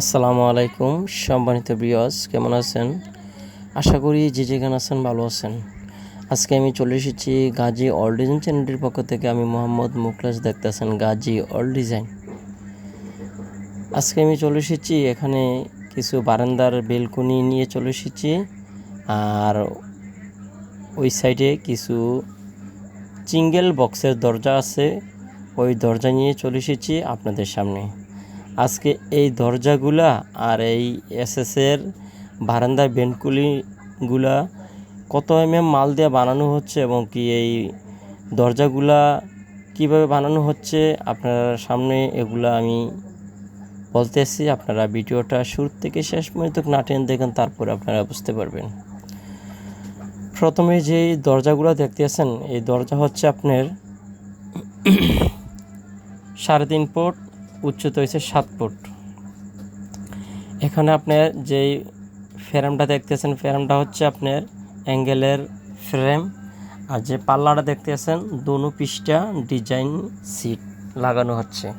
আসসালামু আলাইকুম, সম্মানিত বিয়স কেমন আছেন? আশা করি যে যেখানে আছেন ভালো আছেন। আজকে আমি চলে এসেছি গাজী অল ডিজাইন চ্যানেলটির পক্ষ থেকে, আমি মোহাম্মদ মুখলাস দেখতেছেন গাজী অল ডিজাইন আজকে আমি চলে এসেছি, এখানে কিছু বারান্দার বেলকনি নিয়ে চলে এসেছি, আর ওই সাইডে কিছু চিঙ্গেল বক্সের দরজা আছে, ওই দরজা নিয়ে চলে এসেছি আপনাদের সামনে। আজকে এই দরজাগুলা আর এই এসএসের বারান্দার বেনকুলিগুলা কত এম এম মাল দিয়ে বানানো হচ্ছে এবং কি এই দরজাগুলা কীভাবে বানানো হচ্ছে আপনার সামনে এগুলা আমি বলতেছি। আপনারা ভিডিওটা শুরু থেকে শেষ পর্যন্ত না টেন দেখেন, তারপরে আপনারা বুঝতে পারবেন। প্রথমে যে দরজাগুলো দেখতেছেন এই দরজা হচ্ছে আপনার সাড়ে তিন ফুট উচ্চতা হয়েছে সাত ফুট। এখানে আপনার যেই ফ্রেমটা দেখতেছেন, ফ্রেমটা হচ্ছে আপনার অ্যাঙ্গেলের ফ্রেম। আর যে পাল্লাটা দেখতেছেন, দোনো পিসটা ডিজাইন সিট লাগানো হচ্ছে।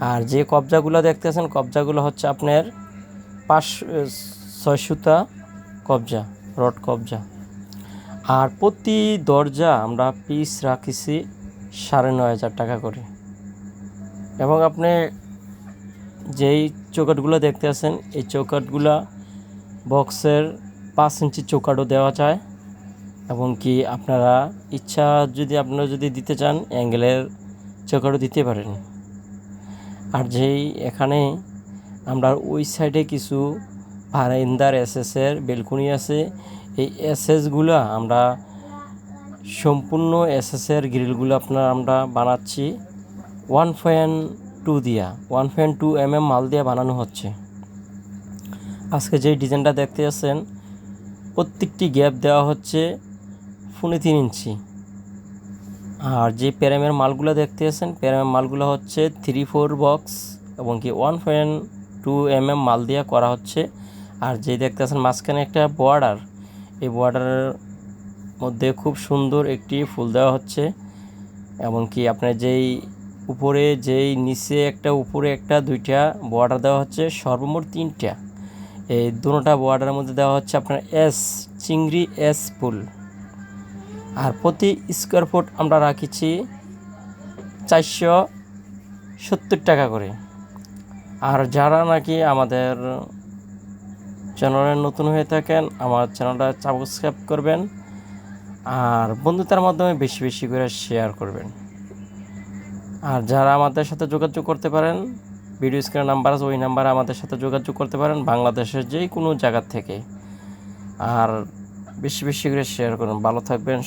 আর যে কবজাগুলো দেখতেছেন, কবজাগুলো হচ্ছে আপনার পাঁচ, ছয় সুতা কবজা, রড কবজা। আর প্রতি দরজা আমরা পিস রাখিছি সাড়ে নয় হাজার টাকা করে। এবং আপনি যেই চৌকাটগুলো দেখতে আছেন, এই চৌকাটগুলা বক্সের পাঁচ ইঞ্চি চৌকাটও দেওয়া যায় এবং কি আপনারা ইচ্ছা যদি আপনারা যদি দিতে চান, অ্যাঙ্গেলের চৌকাটও দিতে পারেন। আর যেই এখানে আমরা ওই সাইডে কিছু ভারাইন্দার এসএসের বেলকুনি আছে, এই এসএসগুলো আমরা সম্পূর্ণ এসএসের গ্রিলগুলো আপনার আমরা বানাচ্ছি। ওয়ান পয়েন্ট টু দিয়া, one point two M M মাল দিয়ে বানানো হচ্ছে। আজকে যে ডিজাইনটা দেখতে আছেন প্রত্যেকটি গ্যাপ দেওয়া হচ্ছে পৌনে তিন ইঞ্চি। আর যে প্যারামের মালগুলো দেখতে আছেন প্যারামের মালগুলো হচ্ছে থ্রি ফোর বক্স এবং কি one point two M M মাল দিয়ে করা হচ্ছে। আর যে দেখতে আছেন মাঝখানে একটা বর্ডার। এই বর্ডারের মধ্যে খুব সুন্দর একটি ফুল দেওয়া হচ্ছে এমনকি আপনার যেই উপরে যেই নিচে একটা, উপরে একটা, দুইটা বর্ডার দেওয়া হচ্ছে, সর্বমোট তিনটা। এই দুটোটা বর্ডারের মধ্যে দেওয়া হচ্ছে আপনার এস চিংড়ি এস পুল আর প্রতি স্কোয়ার ফুট আমরা রাখিছি চারশো সত্তর টাকা করে। আর যারা নাকি আমাদের চ্যানেলে নতুন হয়ে থাকেন, আমার চ্যানেলটা সাবস্ক্রাইব করবেন। আর বন্ধুতার মাধ্যমে বেশি বেশি করে শেয়ার করবেন। আর যারা আমাদের সাথে যোগাযোগ করতে পারেন ভিডিও স্ক্রিনের নাম্বার আছে, ওই নাম্বারে আমাদের সাথে যোগাযোগ করতে পারেন বাংলাদেশের যেই কোনো জায়গার থেকে। আর বেশি বেশি করে শেয়ার করুন। ভালো থাকবেন